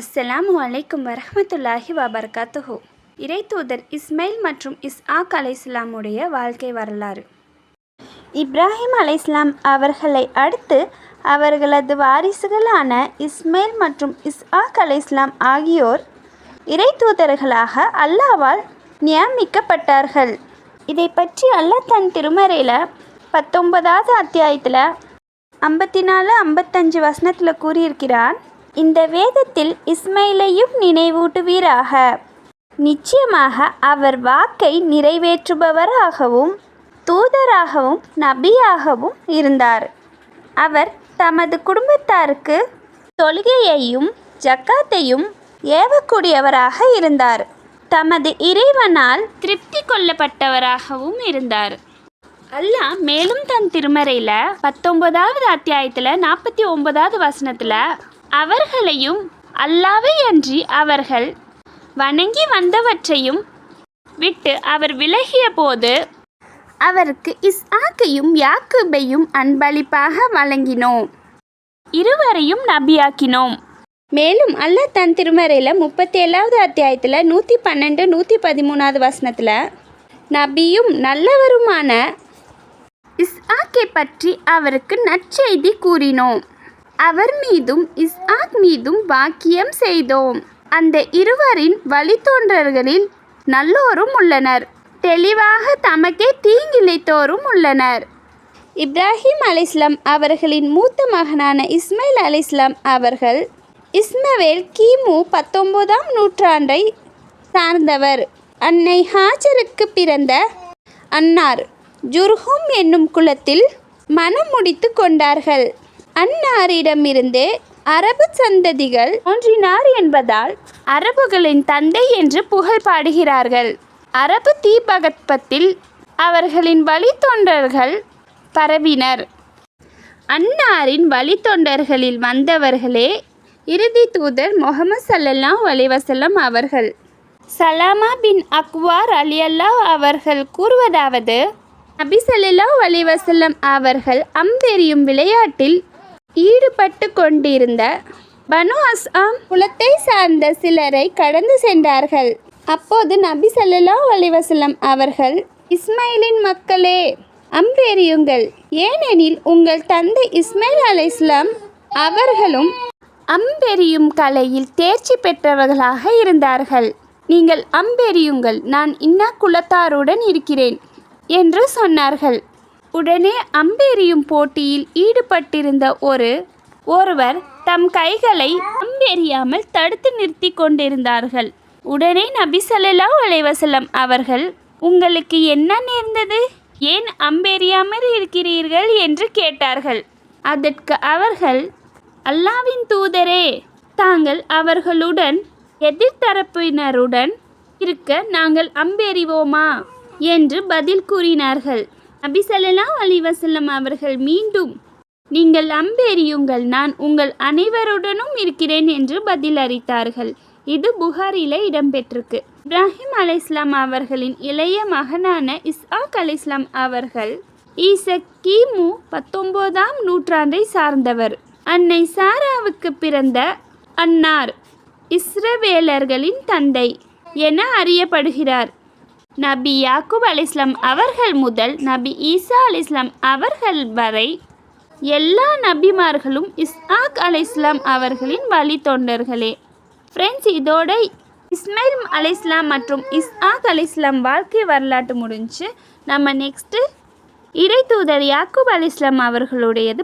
அஸ்ஸலாம் அலைக்கும் வரமத்துல்லாஹி வபர்காத்துஹு. இறை தூதர் இஸ்மைல் மற்றும் இஸ்ஆக் அலைஸ்லாமுடைய வாழ்க்கை வரலாறு. இப்ராஹிம் அலைஸ்லாம் அவர்களை அடுத்து அவர்களது வாரிசுகளான இஸ்மைல் மற்றும் இஸ்ஆக் அலைஸ்லாம் ஆகியோர் இறை தூதர்களாக அல்லாவால் நியமிக்கப்பட்டார்கள். இதை பற்றி அல்லாஹ் தன் திருமறையில் பத்தொன்பதாவது அத்தியாயத்தில் ஐம்பத்தி நாலு ஐம்பத்தஞ்சு வசனத்தில் கூறியிருக்கிறான். இந்த வேதத்தில் இஸ்மைலையும் நினைவூட்டுவீராக. நிச்சயமாக அவர் வாக்கை நிறைவேற்றுபவராகவும் தூதராகவும் நபியாகவும் இருந்தார். அவர் தமது குடும்பத்தாருக்கு தொழுகையையும் ஜக்காத்தையும் ஏவக்கூடியவராக இருந்தார். தமது இறைவனால் திருப்தி கொள்ளப்பட்டவராகவும் இருந்தார். அல்லாஹ் மேலும் தன் திருமறையில் பத்தொன்பதாவது அத்தியாயத்தில் நாற்பத்தி ஒன்பதாவது வசனத்தில் அவர்களையும் அல்லாவை அன்றி அவர்கள் வணங்கி வந்தவற்றையும் விட்டு அவர் விலகிய போது அவருக்கு இஸ்ஆக்கையும் யாக்குபையும் அன்பளிப்பாக வழங்கினோம். இருவரையும் நபியாக்கினோம். மேலும் அல்லாஹ் தன் திருமறையில் முப்பத்தி ஏழாவது அத்தியாயத்தில் நூற்றி பன்னெண்டு நூற்றி பதிமூணாவது வசனத்தில் நபியும் நல்லவருமான இஸ்ஆக்கை பற்றி அவருக்கு நற்செய்தி கூறினோம். அவர் மீதும் இஸ்ஆக் மீதும் வாக்கியம் செய்தோம். அந்த இருவரின் வழித்தோன்றர்களில் நல்லோரும் உள்ளனர். தெளிவாக தமக்கே தீங்கிழைத்தோரும் உள்ளனர். இப்ராஹிம் அலிஸ்லாம் அவர்களின் மூத்த மகனான இஸ்மைல் அலிஸ்லாம் அவர்கள் இஸ்மவேல் கிமு பத்தொன்பதாம் நூற்றாண்டை சார்ந்தவர். அன்னை ஹாஜருக்கு பிறந்த அன்னார். ஜுர்ஹும் என்னும் குலத்தில் மனம் முடித்து கொண்டார்கள். அன்னாரிடமிருந்தே அரபு சந்ததிகள் தோன்றினார் என்பதால் அரபுகளின் தந்தை என்று புகழ் பாடுகிறார்கள். அரபு தீபகற்பத்தில் அவர்களின் வழித்தொண்டர்கள் பரவினர். அன்னாரின் வழித்தொண்டர்களில் வந்தவர்களே இறுதி தூதர் முகமது சல்லல்லா அலைவசல்லம் அவர்கள். சலாமா பின் அக்வார் அலி அல்லாஹ் அவர்கள் கூறுவதாவது நபி சல்லல்லா அலைவசல்லம் அவர்கள் அம்பெரியும் விளையாட்டில் ஈடுபட்டு கொண்டிருந்த பனு அஸ்ஆம் குலத்தை சார்ந்த சிலரை கடந்து சென்றார்கள். அப்போது நபி சல்லா அலிவசலம் அவர்கள் இஸ்மாயிலின் மக்களே அம்பெறியுங்கள் ஏனெனில் உங்கள் தந்தை இஸ்மாயில் அலை இஸ்லாம் அவர்களும் அம்பெரியும் கலையில் தேர்ச்சி பெற்றவர்களாக இருந்தார்கள். நீங்கள் அம்பெறியுங்கள் நான் இன்னா குலத்தாருடன் இருக்கிறேன் என்று சொன்னார்கள். உடனே அம்பெரியும் போட்டியில் ஈடுபட்டிருந்த ஒரு ஒருவர் தம் கைகளை அம்பெறியாமல் தடுத்து நிறுத்தி கொண்டிருந்தார்கள். உடனே நபி அலைவசலம் அவர்கள் உங்களுக்கு என்ன நேர்ந்தது? ஏன் அம்பெறியாமல் இருக்கிறீர்கள்? என்று கேட்டார்கள். அதற்கு அவர்கள் அல்லாவின் தூதரே தாங்கள் அவர்களுடன் எதிர்த்தரப்பினருடன் இருக்க நாங்கள் அம்பெறிவோமா என்று பதில் கூறினார்கள். நபிசல்லா அலி வசல்லம் அவர்கள் மீண்டும் நீங்கள் அம்பெறியுங்கள் நான் உங்கள் அனைவருடனும் இருக்கிறேன் என்று பதில் அளித்தார்கள் இது புகாரில இடம்பெற்றிருக்கு. இப்ராஹிம் அலைஸ்லாம் அவர்களின் இளைய மகனான இஸ்ஆக் அலைஸ்லாம் அவர்கள் ஈச கிமு பத்தொன்பதாம் நூற்றாண்டை சார்ந்தவர். அன்னை சாராவுக்கு பிறந்த அன்னார் இஸ்ரவேலர்களின் தந்தை என அறியப்படுகிறார். நபி யாக்குப் அலி இஸ்லாம் அவர்கள் முதல் நபி ஈசா அலிஸ்லாம் அவர்கள் வரை எல்லா நபிமார்களும் இஸ்ஆக் அலிஸ்லாம் அவர்களின் வழித்தொண்டர்களே ஃப்ரெண்ட்ஸ் இதோட இஸ்மாயில் அலிஸ்லாம் மற்றும் இஸ்ஆக் அலிஸ்லாம் வாழ்க்கை வரலாற்று முடிஞ்சு நம்ம நெக்ஸ்ட்டு இறை தூதர் யாக்குப் அலி இஸ்லாம் அவர்களுடையது